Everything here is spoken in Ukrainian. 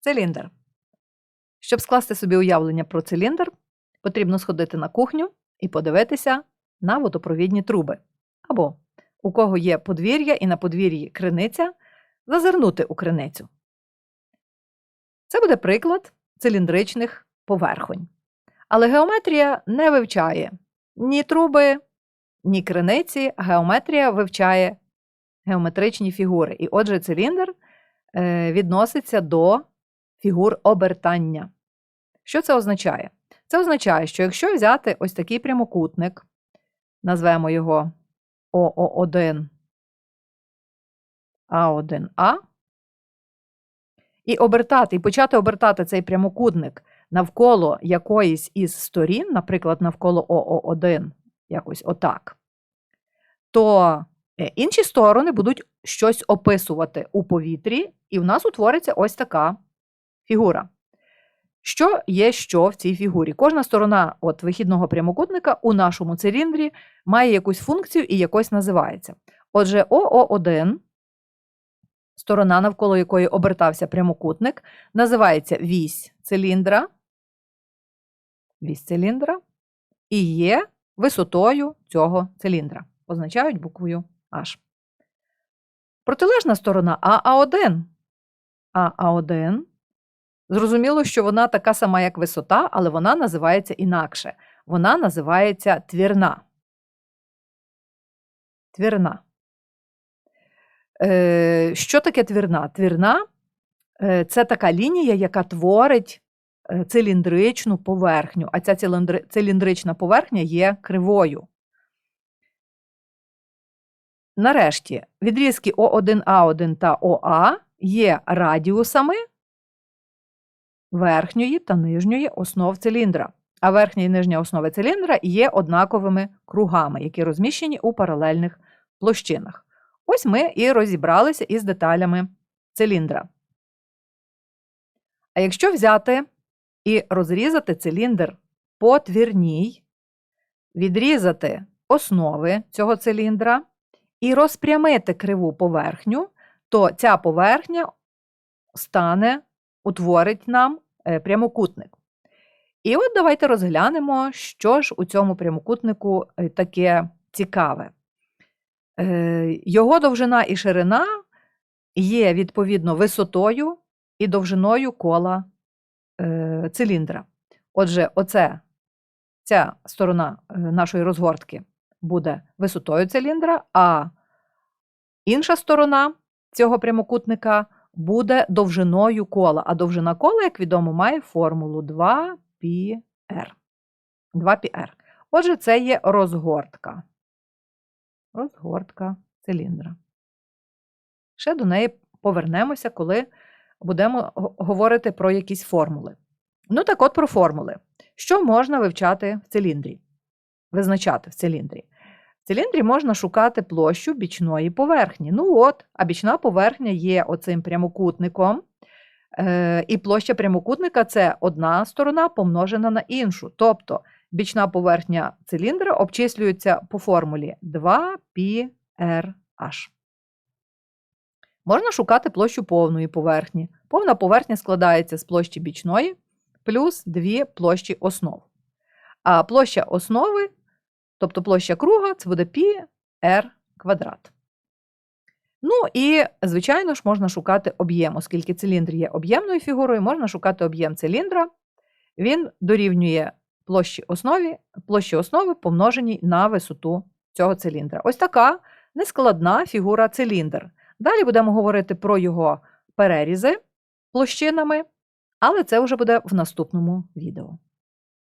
Циліндр. Щоб скласти собі уявлення про циліндр, потрібно сходити на кухню і подивитися на водопровідні труби. Або у кого є подвір'я і на подвір'ї криниця, зазирнути у криницю. Це буде приклад циліндричних поверхонь. Але геометрія не вивчає ні труби, ні криниці, геометрія вивчає геометричні фігури. І отже, циліндр е, відноситься до фігур обертання. Що це означає? Це означає, що якщо взяти ось такий прямокутник, назвемо його ОО1 А1А, і обертати, і почати обертати цей прямокутник навколо якоїсь із сторін, наприклад, навколо ОО1, якось отак, то е, інші сторони будуть щось описувати у повітрі, і в нас утвориться ось така фігура. Що є що в цій фігурі? Кожна сторона от вихідного прямокутника у нашому циліндрі має якусь функцію і якось називається. Отже, ОО1, сторона, навколо якої обертався прямокутник, називається вісь циліндра, вісь циліндра і є висотою цього циліндра. Позначають буквою H. Протилежна сторона АА1. АА1 Зрозуміло, що вона така сама, як висота, але вона називається інакше. Вона називається твірна. Твірна. Е, Що таке твірна? Твірна е, це така лінія, яка творить е, циліндричну поверхню, а ця циліндрична поверхня є кривою. Нарешті, відрізки О1А1 та ОА є радіусами верхньої та нижньої основ циліндра. А верхня і нижня основи циліндра є однаковими кругами, які розміщені у паралельних площинах. Ось ми і розібралися із деталями циліндра. А якщо взяти і розрізати циліндр по твірній, відрізати основи цього циліндра і розпрямити криву поверхню, то ця поверхня стане утворить нам е, прямокутник. І от давайте розглянемо, що ж у цьому прямокутнику е, таке цікаве. Е, його довжина і ширина є відповідно висотою і довжиною кола циліндра. Отже, оце, ця сторона нашої розгортки буде висотою циліндра, а інша сторона цього прямокутника буде довжиною кола. А довжина кола, як відомо, має формулу 2πr. 2πr. Отже, це є розгортка. Розгортка циліндра. Ще до неї повернемося, коли будемо говорити про якісь формули. Ну, так от про формули. Що можна вивчати в циліндрі? Визначати в циліндрі? Циліндрі можна шукати площу бічної поверхні. Ну от, а бічна поверхня є оцим прямокутником. Е, І площа прямокутника це одна сторона помножена на іншу. Тобто бічна поверхня циліндра обчислюється по формулі 2πrh. Можна шукати площу повної поверхні. Повна поверхня складається з площі бічної плюс дві площі основ. А площа основи Тобто площа круга це буде π r квадрат. Ну і, звичайно ж, можна шукати об'єм, оскільки циліндр є об'ємною фігурою, можна шукати об'єм циліндра. Він дорівнює площі основі, площі основи, помноженій на висоту цього циліндра. Ось така нескладна фігура циліндр. Далі будемо говорити про його перерізи площинами, але це вже буде в наступному відео.